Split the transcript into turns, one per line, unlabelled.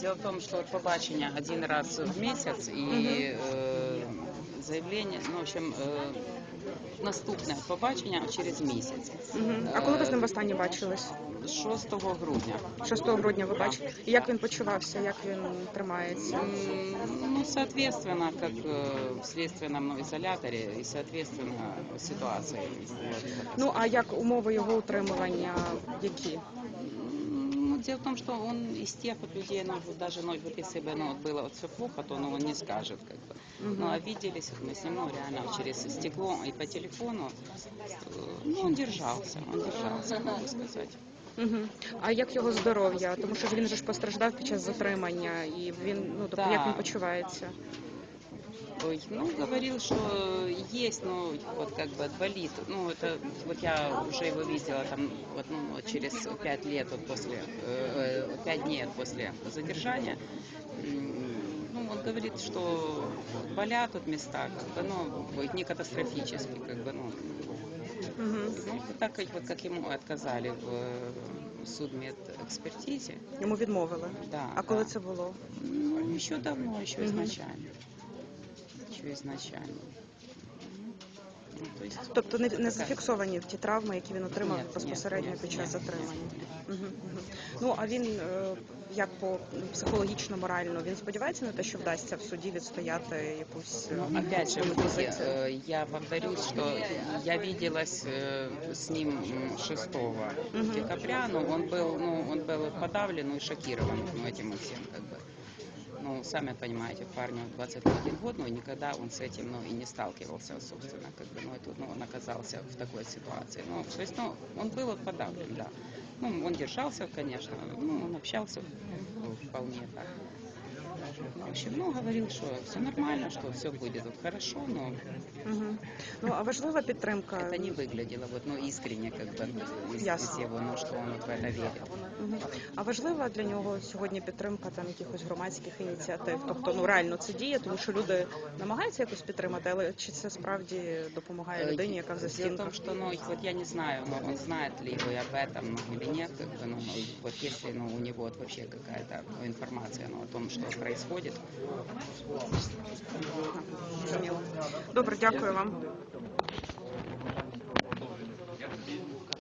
Дело в том, что вот побачення один раз в месяц и э, заявление, ну, в общем, э, наступне побачення через місяць.
Мгм. А коли ви з ним востаннє бачились?
6 грудня.
6 грудня ви бачите. І як він почувався, як він тримається?
М, Ну, соответственно, как э, в следственном ну, изоляторе и, соответственно, ситуации. Вот.
Ну а як умови його утримування? Які?
М, Ну, дело в том, что он из тех вот людей, ну, вот даже, ну, вот если бы, ну, вот было вот все плохо, то, ну, он не скажет, как бы. Ну, а виделись вот мы с ним, ну, реально, через стекло и по телефону, э, ну, он держался, он держался, могу сказать.
Угу. А як його здоров'я? Тому що ж він же ж постраждав під час затримання, і він ну тобто
Да.
як він почувається?
Ну, говорил, что есть, но вот как бы болит. Ну, это вот я уже его видела там вот, ну, вот через пять лет вот после, э, пять дней вот после задержания. Ну, он говорит, что болят тут места, как бы, ну, вот не катастрофически, как бы, ну,
Угу.
ну, вот так вот, как ему отказали в э, судмедэкспертизе.
Йому відмовили.
Да,
А коли
да.
це було?
Ну, еще давно, еще
Мгм.
изначально. Еще изначально. Ну, то есть,
Тобто не, не
такая-
зафіксовані ті травми, які він отримав
Ні, ні,
безпосередньо
ні,
під
ні,
час
ні,
затримання.
ні.
Мгм, мгм. Ну а він е, як по психологічно, морально, він сподівається на те, що вдасться в суді відстояти якусь е,
Ну, опять же,
свою
вот я,
позицію?
э, я повторюсь, что я виделась э, с ним м, 6
Мгм.
декабря, но он был, ну, он был подавлен и шокирован ну, этим и всем, как бы. Ну, сами понимаете, парню 21 год, но никогда он с этим, ну, и не сталкивался, собственно, как бы, ну, это, ну, он оказался в такой ситуации. Ну, то есть, ну, он был вот подавлен, да. Ну, он держался, конечно, ну, он общался ну, вполне так. В общем, ну, говорил, что все нормально, что все будет вот хорошо, но
Мгм. Ну а важлива підтримка.
это не выглядело вот, ну, искренне, как бы, из,
Ясно.
из его, ну, что он вот в это верит.
Мгм. А важлива для нього сьогодні підтримка там якихось громадських ініціатив. Тобто, ну реально це діє, тому що люди намагаються якось підтримати, але чи це справді допомагає
Э,
людині, яка в
Дело в том,
застінках?
что, ну, вот я не знаю, ну, он знает ли его и об этом, ну, или нет, как бы, ну, ну, вот если, ну, у него вот вообще какая-то ну, информация, ну, о том, что происходит,
Зрозуміло. Добре, дякую вам.